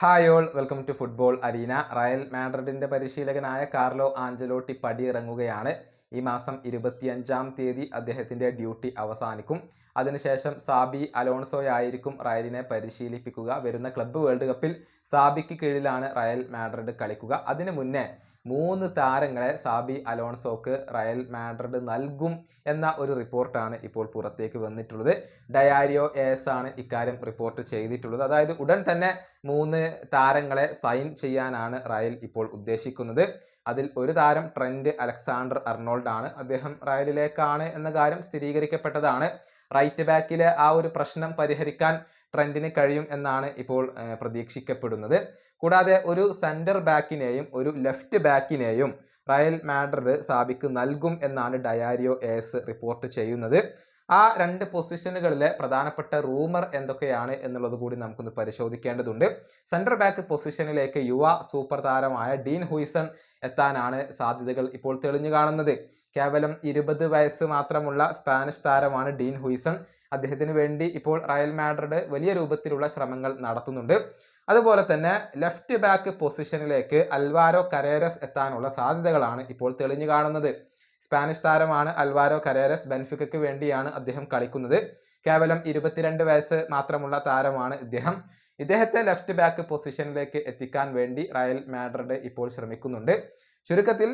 Hi all welcome to football arena real മാഡ്രിഡിന്റെ പരിശീലകനായ Carlo Ancelotti പടിയിറങ്ങുകയാണ്. ഈ മാസം ഇരുപത്തിയഞ്ചാം തീയതി അദ്ദേഹത്തിന്റെ ഡ്യൂട്ടി അവസാനിക്കും. അതിനുശേഷം സാബി അലോൺസോയായിരിക്കും റയലിനെ പരിശീലിപ്പിക്കുക. വരുന്ന ക്ലബ്ബ് വേൾഡ് കപ്പിൽ സാബിക്ക് കീഴിലാണ് റയൽ മാഡ്രിഡ് കളിക്കുക. അതിനു മുന്നേ മൂന്ന് താരങ്ങളെ സാബി അലോൺസോക്ക് റയൽ മാഡ്രിഡ് നൽകും എന്ന ഒരു റിപ്പോർട്ടാണ് ഇപ്പോൾ പുറത്തേക്ക് വന്നിട്ടുള്ളത്. ഡയാരിയോ എസ് ആണ് ഇക്കാര്യം റിപ്പോർട്ട് ചെയ്തിട്ടുള്ളത്. അതായത് ഉടൻ തന്നെ മൂന്ന് താരങ്ങളെ സൈൻ ചെയ്യാനാണ് റയൽ ഇപ്പോൾ ഉദ്ദേശിക്കുന്നത്. അതിൽ ഒരു താരം ട്രെൻഡ് അലക്സാണ്ടർ അർണോൾഡ് ആണ്. അദ്ദേഹം റയലിലേക്കാണ് എന്ന കാര്യം സ്ഥിരീകരിക്കപ്പെട്ടതാണ്. റൈറ്റ് ബാക്കിലെ ആ ഒരു പ്രശ്നം പരിഹരിക്കാൻ ട്രെൻഡിന് കഴിയും എന്നാണ് ഇപ്പോൾ പ്രതീക്ഷിക്കപ്പെടുന്നത്. കൂടാതെ ഒരു സെന്റർ ബാക്കിനെയും ഒരു ലെഫ്റ്റ് ബാക്കിനെയും റയൽ മാഡ്രിഡ് സാബിക്ക് നൽകും എന്നാണ് ഡയാരിയോ എസ് റിപ്പോർട്ട് ചെയ്യുന്നത്. ആ രണ്ട് പൊസിഷനുകളിലെ പ്രധാനപ്പെട്ട റൂമർ എന്തൊക്കെയാണ് എന്നുള്ളത് കൂടി നമുക്കൊന്ന് പരിശോധിക്കേണ്ടതുണ്ട്. സെന്റർ ബാക്ക് പൊസിഷനിലേക്ക് യുവ സൂപ്പർ താരമായ ഡീൻ ഹുയ്സൺ എത്താനാണ് സാധ്യതകൾ ഇപ്പോൾ തെളിഞ്ഞു കാണുന്നത്. കേവലം ഇരുപത് വയസ്സ് മാത്രമുള്ള സ്പാനിഷ് താരമാണ് ഡീൻ ഹുയ്സൺ. അദ്ദേഹത്തിന് വേണ്ടി ഇപ്പോൾ റയൽ മാഡ്രിഡ് വലിയ രൂപത്തിലുള്ള ശ്രമങ്ങൾ നടത്തുന്നുണ്ട്. അതുപോലെ തന്നെ ലെഫ്റ്റ് ബാക്ക് പൊസിഷനിലേക്ക് അൽവാരോ കരേരസ് എത്താനുള്ള സാധ്യതകളാണ് ഇപ്പോൾ തെളിഞ്ഞു കാണുന്നത്. സ്പാനിഷ് താരമാണ് അൽവാരോ കരേരസ് ബെൻഫിക്കയ്ക്ക് വേണ്ടിയാണ് അദ്ദേഹം കളിക്കുന്നത്. കേവലം ഇരുപത്തിരണ്ട് വയസ്സ് മാത്രമുള്ള താരമാണ് ഇദ്ദേഹം. ഇദ്ദേഹത്തെ ലെഫ്റ്റ് ബാക്ക് പൊസിഷനിലേക്ക് എത്തിക്കാൻ വേണ്ടി റയൽ മാഡ്രിഡ് ഇപ്പോൾ ശ്രമിക്കുന്നുണ്ട്. ചുരുക്കത്തിൽ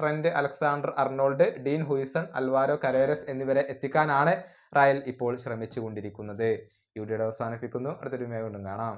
Trent Alexander Arnold Dean Huijsen Alvaro Carreras എന്നിവരെ എത്തിക്കാനാണ് റയൽ ഇപ്പോൾ ശ്രമിച്ചുകൊണ്ടിരിക്കുന്നത്. ഈ വീഡിയോയുടെ അവസാനിപ്പിക്കുന്നു. അടുത്തൊരു വീഡിയോ കൊണ്ടും കാണാം.